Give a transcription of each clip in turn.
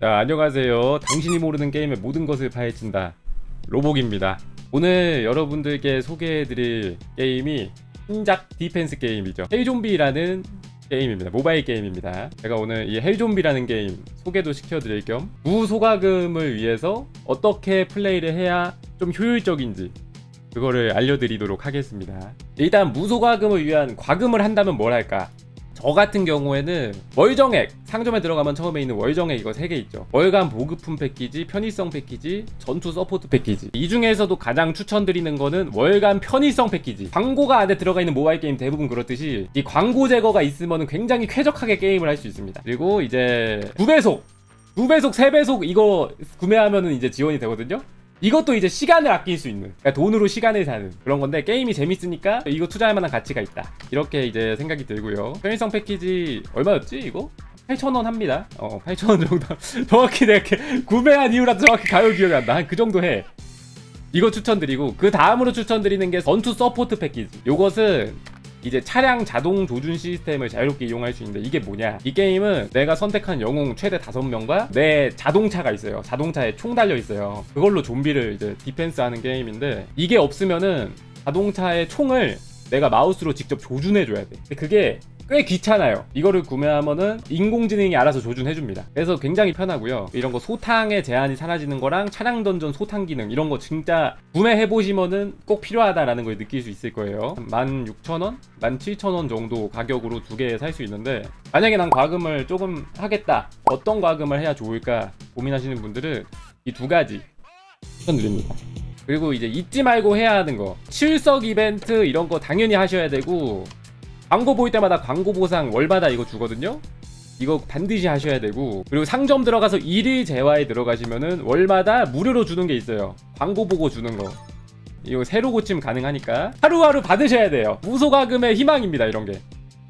자, 안녕하세요. 당신이 모르는 게임의 모든 것을 파헤친다. 로복입니다. 오늘 여러분들께 소개해드릴 게임이 신작 디펜스 게임이죠. 헬좀비라는 게임입니다. 모바일 게임입니다. 제가 오늘 이 헬좀비라는 게임 소개도 시켜드릴 겸 무소가금을 위해서 어떻게 플레이를 해야 좀 효율적인지 그거를 알려드리도록 하겠습니다. 일단 무소가금을 위한 과금을 한다면 뭘 할까? 저 같은 경우에는 월정액 상점에 들어가면 처음에 있는 월정액 이거 3개 있죠. 월간 보급품 패키지 편의성 패키지 전투 서포트 패키지. 이 중에서도 가장 추천드리는 거는 월간 편의성 패키지. 광고가 안에 들어가 있는 모바일 게임 대부분 그렇듯이 이 광고 제거가 있으면 굉장히 쾌적하게 게임을 할 수 있습니다. 그리고 이제 9배속 2배속 3배속 이거 구매하면은 이제 지원이 되거든요 이것도 이제 시간을 아낄 수 있는 그러니까 돈으로 시간을 사는 그런 건데 게임이 재밌으니까 이거 투자할 만한 가치가 있다. 이렇게 이제 생각이 들고요. 편의성 패키지 얼마였지 이거? 8,000원 합니다. 어 8,000원 정도. 정확히 내가 이렇게 구매한 이유라도 정확히 가격 기억이 안 나. 한 그 정도 해. 이거 추천드리고 그 다음으로 추천드리는 게 전투 서포트 패키지. 요것은 이제 차량 자동 조준 시스템을 자유롭게 이용할 수 있는데 이게 뭐냐? 이 게임은 내가 선택한 영웅 최대 5명과 내 자동차가 있어요. 자동차에 총 달려 있어요. 그걸로 좀비를 이제 디펜스 하는 게임인데 이게 없으면은 자동차의 총을 내가 마우스로 직접 조준해 줘야 돼. 근데 그게 꽤 귀찮아요. 이거를 구매하면은 인공지능이 알아서 조준해줍니다. 그래서 굉장히 편하고요. 이런 거 소탕의 제한이 사라지는 거랑 차량 던전 소탕 기능 이런 거 진짜 구매해 보시면은 꼭 필요하다라는 걸 느낄 수 있을 거예요. 16,000원? 17,000원 정도 가격으로 두 개 살 수 있는데 만약에 난 과금을 조금 하겠다. 어떤 과금을 해야 좋을까 고민하시는 분들은 이 두 가지 추천드립니다. 그리고 이제 잊지 말고 해야 하는 거 출석 이벤트 이런 거 당연히 하셔야 되고 광고 보일 때마다 광고 보상 월마다 이거 주거든요. 이거 반드시 하셔야 되고 그리고 상점 들어가서 일일 재화에 들어가시면은 월마다 무료로 주는 게 있어요. 광고 보고 주는 거. 이거 새로 고침 가능하니까 하루하루 받으셔야 돼요. 무소가금의 희망입니다. 이런 게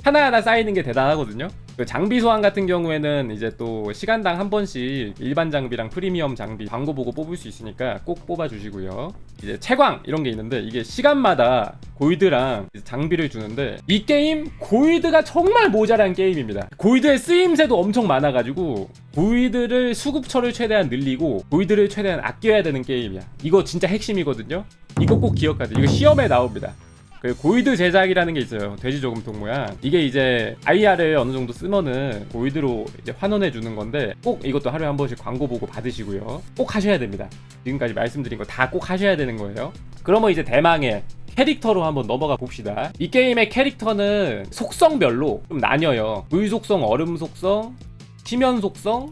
하나하나 쌓이는 게 대단하거든요. 그 장비 소환 같은 경우에는 이제 또 시간당 한 번씩 일반 장비랑 프리미엄 장비 광고 보고 뽑을 수 있으니까 꼭 뽑아 주시고요. 이제 채광 이런 게 있는데 이게 시간마다 골드랑 장비를 주는데 이 게임 골드가 정말 모자란 게임입니다. 골드의 쓰임새도 엄청 많아가지고 골드를 수급처를 최대한 늘리고 골드를 최대한 아껴야 되는 게임이야. 이거 진짜 핵심이거든요. 이거 꼭 기억하세요. 이거 시험에 나옵니다. 그 고이드 제작이라는 게 있어요. 돼지 저금통 모양. 이게 이제 IR을 어느 정도 쓰면은 고이드로 이제 환원해 주는 건데 꼭 이것도 하루에 한 번씩 광고 보고 받으시고요. 꼭 하셔야 됩니다. 지금까지 말씀드린 거 다 꼭 하셔야 되는 거예요. 그러면 이제 대망의 캐릭터로 한번 넘어가 봅시다. 이 게임의 캐릭터는 속성별로 좀 나뉘어요. 물 속성, 얼음 속성, 치면 속성,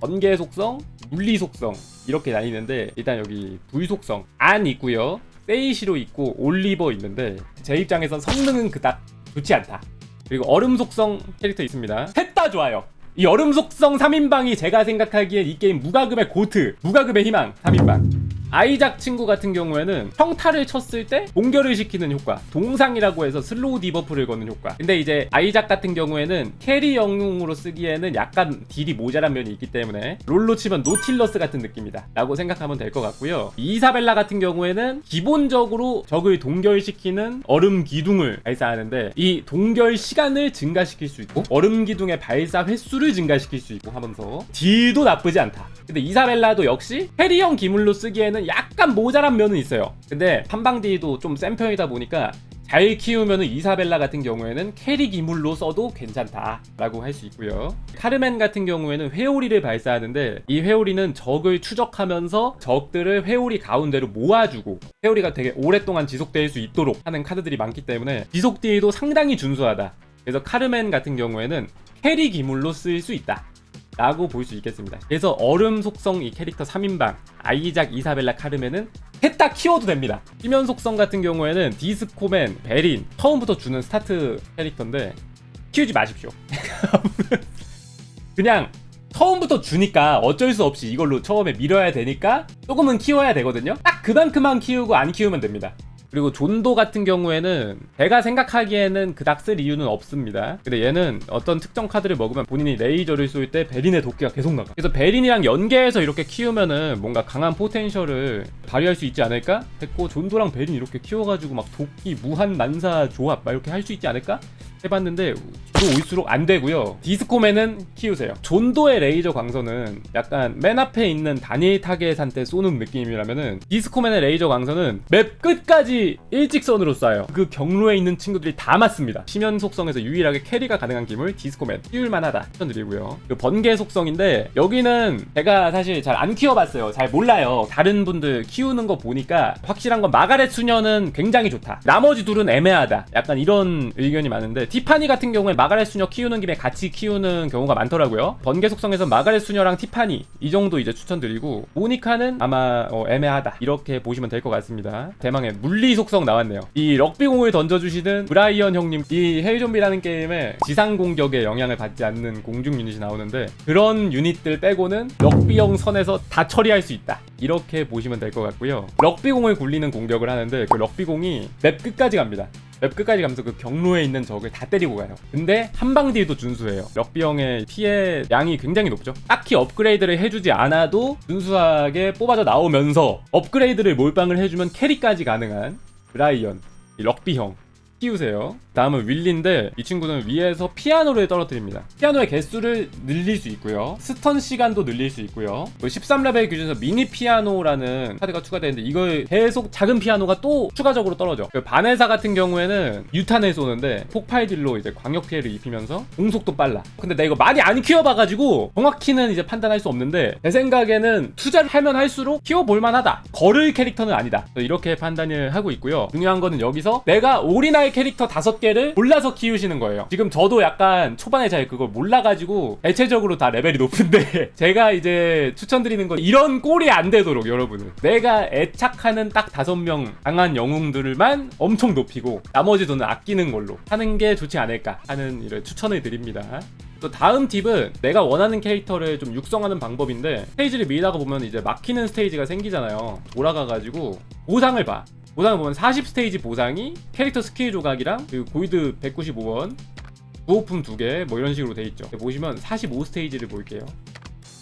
번개 속성, 물리 속성 이렇게 나뉘는데 일단 여기 불 속성 안 있고요. 세이시로 있고 올리버 있는데 제 입장에선 성능은 그닥 좋지 않다. 그리고 얼음 속성 캐릭터 있습니다. 셋 다 좋아요. 이 얼음 속성 3인방이 제가 생각하기엔 이 게임 무과금의 고트, 무과금의 희망 3인방. 아이작 친구 같은 경우에는 평타를 쳤을 때 공결을 시키는 효과 동상이라고 해서 슬로우 디버프를 거는 효과. 근데 이제 아이작 같은 경우에는 캐리 영웅으로 쓰기에는 약간 딜이 모자란 면이 있기 때문에 롤로 치면 노틸러스 같은 느낌이다 라고 생각하면 될 것 같고요. 이사벨라 같은 경우에는 기본적으로 적을 동결시키는 얼음 기둥을 발사하는데 이 동결 시간을 증가시킬 수 있고 얼음 기둥의 발사 횟수를 증가시킬 수 있고 하면서 딜도 나쁘지 않다. 근데 이사벨라도 역시 캐리형 기물로 쓰기에는 약간 모자란 면은 있어요. 근데 판방디도 좀 센 편이다 보니까 잘 키우면은 이사벨라 같은 경우에는 캐리 기물로 써도 괜찮다라고 할 수 있고요. 카르멘 같은 경우에는 회오리를 발사하는데 이 회오리는 적을 추적하면서 적들을 회오리 가운데로 모아주고 회오리가 되게 오랫동안 지속될 수 있도록 하는 카드들이 많기 때문에 지속 딜도 상당히 준수하다. 그래서 카르멘 같은 경우에는 캐리 기물로 쓰일 수 있다. 라고 볼 수 있겠습니다. 그래서 얼음 속성 이 캐릭터 3인방 아이작 이사벨라 카르멘은 셋다 키워도 됩니다. 시면 속성 같은 경우에는 디스코맨, 베린 처음부터 주는 스타트 캐릭터인데 키우지 마십시오. 그냥 처음부터 주니까 어쩔 수 없이 이걸로 처음에 밀어야 되니까 조금은 키워야 되거든요. 딱 그만큼만 키우고 안 키우면 됩니다. 그리고 존도 같은 경우에는 제가 생각하기에는 그닥 쓸 이유는 없습니다. 근데 얘는 어떤 특정 카드를 먹으면 본인이 레이저를 쏠 때 베린의 도끼가 계속 나가. 그래서 베린이랑 연계해서 이렇게 키우면은 뭔가 강한 포텐셜을 발휘할 수 있지 않을까? 했고 존도랑 베린 이렇게 키워가지고 막 도끼 무한 난사 조합 막 이렇게 할 수 있지 않을까? 해봤는데 들어올수록 안 되고요. 디스코맨은 키우세요. 존도의 레이저 광선은 약간 맨 앞에 있는 다니엘 타겟한테 쏘는 느낌이라면은 디스코맨의 레이저 광선은 맵 끝까지 일직선으로 쏴요. 그 경로에 있는 친구들이 다 맞습니다. 심연 속성에서 유일하게 캐리가 가능한 기물 디스코맨 키울만하다 추천드리고요. 그 번개 속성인데 여기는 제가 사실 잘 안 키워봤어요. 잘 몰라요. 다른 분들 키우는 거 보니까 확실한 건 마가렛 수녀는 굉장히 좋다. 나머지 둘은 애매하다. 약간 이런 의견이 많은데 티파니 같은 경우에 마가렛 수녀 키우는 김에 같이 키우는 경우가 많더라고요. 번개 속성에서 마가렛 수녀랑 티파니 이 정도 이제 추천드리고 모니카는 아마 어, 애매하다. 이렇게 보시면 될 것 같습니다. 대망의 물리 속성 나왔네요. 이 럭비공을 던져주시는 브라이언 형님 이 헬좀비라는 게임에 지상 공격에 영향을 받지 않는 공중 유닛이 나오는데 그런 유닛들 빼고는 럭비형 선에서 다 처리할 수 있다. 이렇게 보시면 될 것 같고요. 럭비공을 굴리는 공격을 하는데 그 럭비공이 맵 끝까지 갑니다. 맵 끝까지 가면서 그 경로에 있는 적을 다 때리고 가요. 근데 한방 딜도 준수해요. 럭비형의 피해 양이 굉장히 높죠. 딱히 업그레이드를 해주지 않아도 준수하게 뽑아져 나오면서 업그레이드를 몰빵을 해주면 캐리까지 가능한 브라이언, 이 럭비형 키우세요. 다음은 윌리인데 이 친구는 위에서 피아노를 떨어뜨립니다. 피아노의 개수를 늘릴 수 있고요. 스턴 시간도 늘릴 수 있고요. 13레벨 기준에서 미니 피아노라는 카드가 추가되는데 이걸 계속 작은 피아노가 또 추가적으로 떨어져. 그 바네사 같은 경우에는 유탄을 쏘는데 폭발 딜로 이제 광역 피해를 입히면서 공속도 빨라. 근데 내가 이거 많이 안 키워봐가지고 정확히는 이제 판단할 수 없는데 제 생각에는 투자를 하면 할수록 키워볼 만하다. 걸을 캐릭터는 아니다. 이렇게 판단을 하고 있고요. 중요한 거는 여기서 내가 올인할 캐릭터 다섯 개를 골라서 키우시는 거예요. 지금 저도 약간 초반에 잘 그걸 몰라가지고 대체적으로 다 레벨이 높은데 제가 이제 추천드리는 건 이런 꼴이 안 되도록 여러분은 내가 애착하는 딱 다섯 명 강한 영웅들만 엄청 높이고 나머지 돈은 아끼는 걸로 하는 게 좋지 않을까 하는 이런 추천을 드립니다. 또 다음 팁은 내가 원하는 캐릭터를 좀 육성하는 방법인데 스테이지를 밀다가 보면 이제 막히는 스테이지가 생기잖아요. 돌아가가지고 보상을 봐. 보상을 보면 40스테이지 보상이 캐릭터 스킬 조각이랑 그 골드 195원 구호품 2개 뭐 이런 식으로 돼 있죠. 보시면 45스테이지를 볼게요.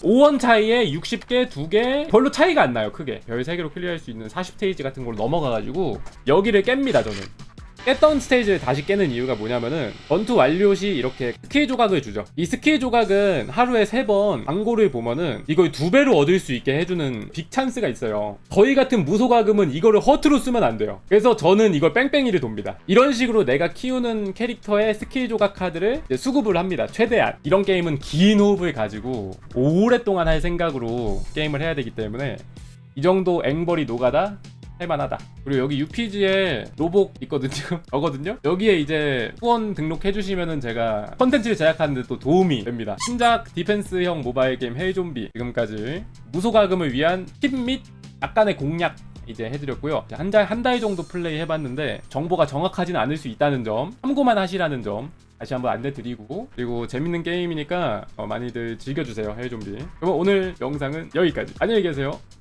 5원 차이에 60개, 2개 별로 차이가 안 나요 크게 별 3개로 클리어할 수 있는 40스테이지 같은 걸로 넘어가가지고 여기를 깹니다 저는 깼던 스테이지를 다시 깨는 이유가 뭐냐면은 전투 완료 시 이렇게 스킬 조각을 주죠. 이 스킬 조각은 하루에 세 번 광고를 보면은 이걸 두 배로 얻을 수 있게 해주는 빅 찬스가 있어요. 저희 같은 무소가금은 이거를 허투루 쓰면 안 돼요. 그래서 저는 이걸 뺑뺑이를 돕니다. 이런 식으로 내가 키우는 캐릭터의 스킬 조각 카드를 수급을 합니다. 최대한 이런 게임은 긴 호흡을 가지고 오랫동안 할 생각으로 게임을 해야 되기 때문에 이 정도 앵벌이 노가다 할만하다. 그리고 여기 UPG에 로복 있거든요. 저거든요. 여기에 이제 후원 등록해주시면은 제가 컨텐츠를 제작하는데 또 도움이 됩니다. 신작 디펜스형 모바일 게임 헬좀비 지금까지 무소가금을 위한 팁 및 약간의 공략 이제 해드렸고요. 한 달 한 달 정도 플레이 해봤는데 정보가 정확하지는 않을 수 있다는 점 참고만 하시라는 점 다시 한번 안내드리고 그리고 재밌는 게임이니까 어, 많이들 즐겨주세요 헬좀비. 그럼 오늘 영상은 여기까지. 안녕히 계세요.